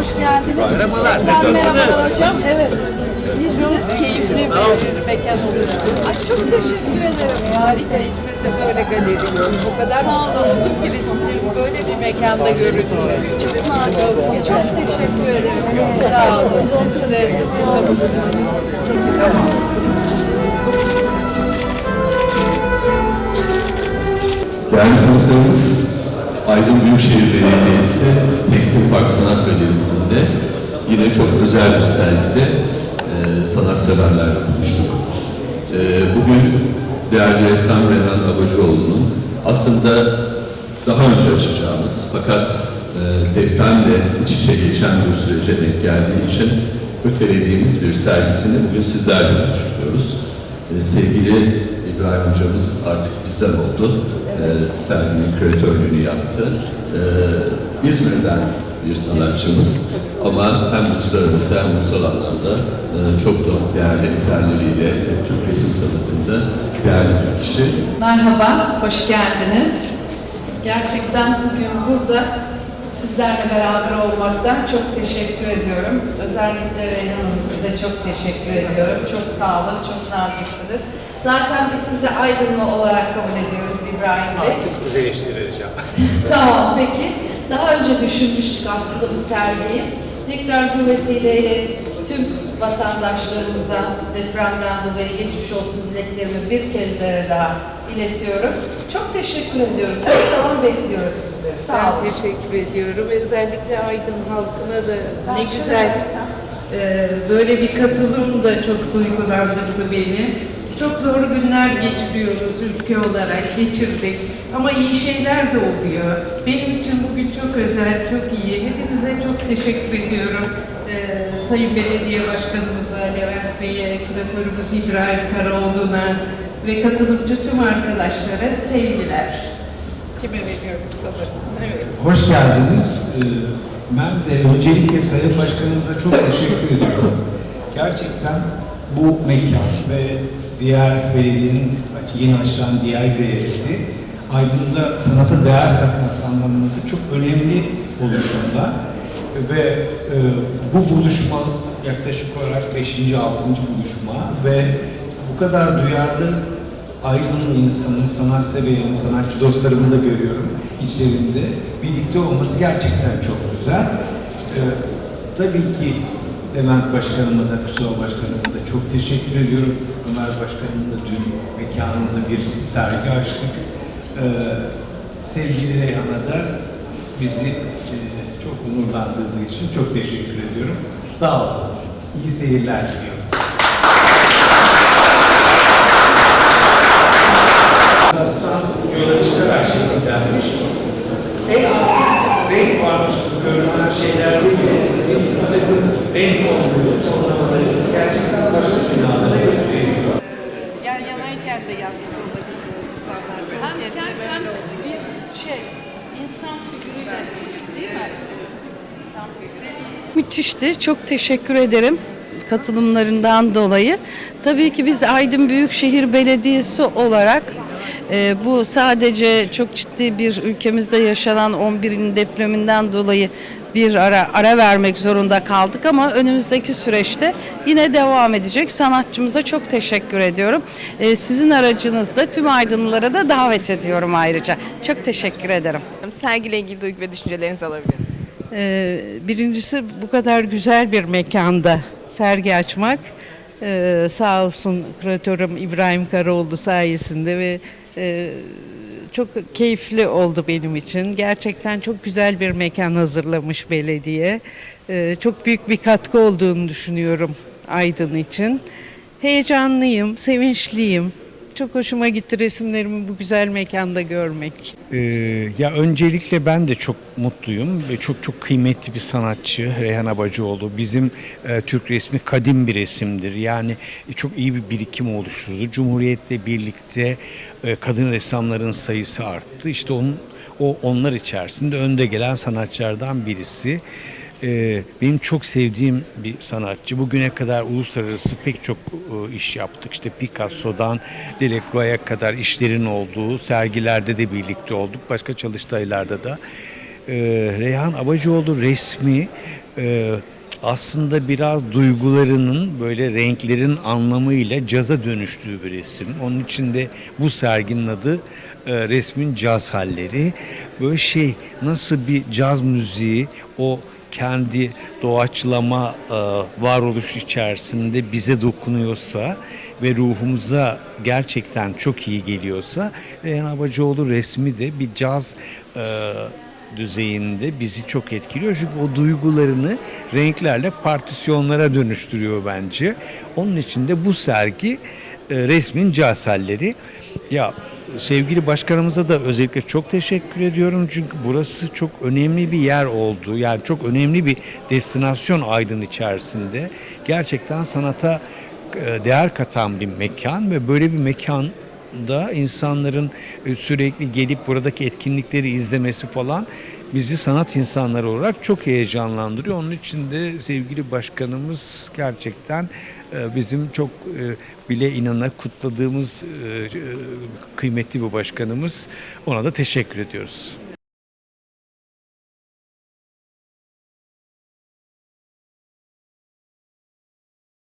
hoş geldiniz. Merhabalar, nasılsınız? Merhabalar hocam. Evet. Çok keyifli bir mekan oluştu. Ay, çok teşekkür ederim. Harika İzmir'de böyle galeri gördüm. O kadar mutlu oldum ki resimlerim böyle bir mekanda görüldü. Çok Naziksiniz. Çok teşekkür ederim. Sağ olun. Sizin de kitaplarınız çok iyi. Değerli konuklarımız, Aydın Büyükşehir Belediyesi Tekstil Park Sanat Galerisi'nde yine çok özel bir sergide e, sanatseverlerle buluştuk. E, bugün değerli ressam Renan Abacıoğlu'nun aslında daha önce açacağımız fakat e, depremle iç içe geçen bir sürece denk geldiği için ötelediğimiz bir sergisini bugün sizlerle buluşturuyoruz. E, sevgili İbrahim hocamız artık bizden oldu. E, serginin küratörlüğünü yaptı. E, İzmir'den bir sanatçımız ama hem uluslararası hem ulusal anlamda e, çok da değerli eserleriyle Türk resim sanatında değerli bir kişi. Merhaba, hoş geldiniz. Gerçekten bugün burada sizlerle beraber olmaktan çok teşekkür ediyorum. Özellikle Reyhan Hanım size çok teşekkür ediyorum. Çok sağ olun, çok naziksiniz. Zaten biz sizi Aydınlı olarak kabul ediyoruz İbrahim Bey. Güzel eleştireceğim. Tamam peki. Daha önce düşünmüştük aslında bu sergiyi. Tekrar bu vesileyle tüm vatandaşlarımıza depremden dolayı geçmiş olsun dileklerimi bir kez daha iletiyorum. Çok teşekkür ediyoruz. Her zaman bekliyoruz sizleri. Sağ Ben olun. teşekkür ediyorum. Özellikle Aydın halkına da ne güzel e, böyle bir katılım da çok duygulandırdı beni. Çok zor günler geçiriyoruz ülke olarak, geçirdik. Ama iyi şeyler de oluyor. Benim için bugün çok özel, çok iyi. Hepinize çok teşekkür ediyorum. E, Sayın Belediye Başkanımıza, Levent Bey'e, küratörümüz İbrahim Karaoğlu'na ve katılımcı tüm arkadaşlara sevgiler. Kime veriyorum sanırım? Evet. Hoş geldiniz. Ee, Ben de öncelikle Sayın Başkanımıza çok teşekkür ediyorum. Gerçekten bu mekan ve diğer belediyenin yeni açılan diğer galerisi Aydın'da sanata değer katmak anlamında çok önemli oluşumlar. Ve e, bu buluşma yaklaşık olarak 5. 6. buluşma ve bu kadar duyarlı Aydın'ın insanı, sanatseverin, sanatçı dostlarımı da görüyorum içlerinde. Birlikte olması gerçekten çok güzel. Ee, tabii ki Levent Başkanıma da, Kusura Başkanıma da çok teşekkür ediyorum. Ömer Başkanım da dün mekanında bir sergi açtık. Ee, sevgili Reyhan'a da bizi e, çok onurlandırdığı için çok teşekkür ediyorum. Sağ olun. İyi seyirler diliyorum. Müthişti. Çok teşekkür ederim katılımlarından dolayı. Tabii ki biz Aydın Büyükşehir Belediyesi olarak e, bu sadece çok ciddi bir ülkemizde yaşanan 11'in depreminden dolayı bir ara ara vermek zorunda kaldık ama önümüzdeki süreçte yine devam edecek. Sanatçımıza çok teşekkür ediyorum. E, sizin aracınızda tüm Aydınlılara da davet ediyorum ayrıca. Çok teşekkür ederim. Sergiyle ilgili duygu ve düşüncelerinizi alabilirim. Ee, birincisi bu kadar güzel bir mekanda sergi açmak ee, sağ olsun küratörüm İbrahim Karaoğlu sayesinde ve e, çok keyifli oldu benim için. Gerçekten çok güzel bir mekan hazırlamış belediye. Ee, çok büyük bir katkı olduğunu düşünüyorum Aydın için. Heyecanlıyım, sevinçliyim. Çok hoşuma gitti resimlerimi bu güzel mekanda görmek. Ee, ya öncelikle ben de çok mutluyum ve çok çok kıymetli bir sanatçı Reyhan Abacıoğlu. Bizim e, Türk resmi kadim bir resimdir. Yani e, çok iyi bir birikim oluşturdu. Cumhuriyetle birlikte e, kadın ressamların sayısı arttı. İşte onun o onlar içerisinde önde gelen sanatçılardan birisi. Ee, benim çok sevdiğim bir sanatçı. Bugüne kadar uluslararası pek çok e, iş yaptık. İşte Picasso'dan Delacroix'a kadar işlerin olduğu sergilerde de birlikte olduk. Başka çalıştaylarda da. e, Reyhan Abacıoğlu resmi e, aslında biraz duygularının böyle renklerin anlamıyla caza dönüştüğü bir resim. Onun için de bu serginin adı e, resmin caz halleri. Böyle şey nasıl bir caz müziği o kendi doğaçlama e, varoluş içerisinde bize dokunuyorsa ve ruhumuza gerçekten çok iyi geliyorsa Reyhan Abacıoğlu resmi de bir caz e, düzeyinde bizi çok etkiliyor. Çünkü o duygularını renklerle partisyonlara dönüştürüyor bence. Onun için de bu sergi e, resmin caz halleri. Ya sevgili başkanımıza da özellikle çok teşekkür ediyorum. Çünkü burası çok önemli bir yer oldu. Yani çok önemli bir destinasyon Aydın içerisinde. Gerçekten sanata e, değer katan bir mekan ve böyle bir mekan da insanların e, sürekli gelip buradaki etkinlikleri izlemesi falan bizi sanat insanları olarak çok heyecanlandırıyor. Onun için de sevgili başkanımız gerçekten bizim çok e, bile inana kutladığımız e, e, kıymetli bir başkanımız. Ona da teşekkür ediyoruz.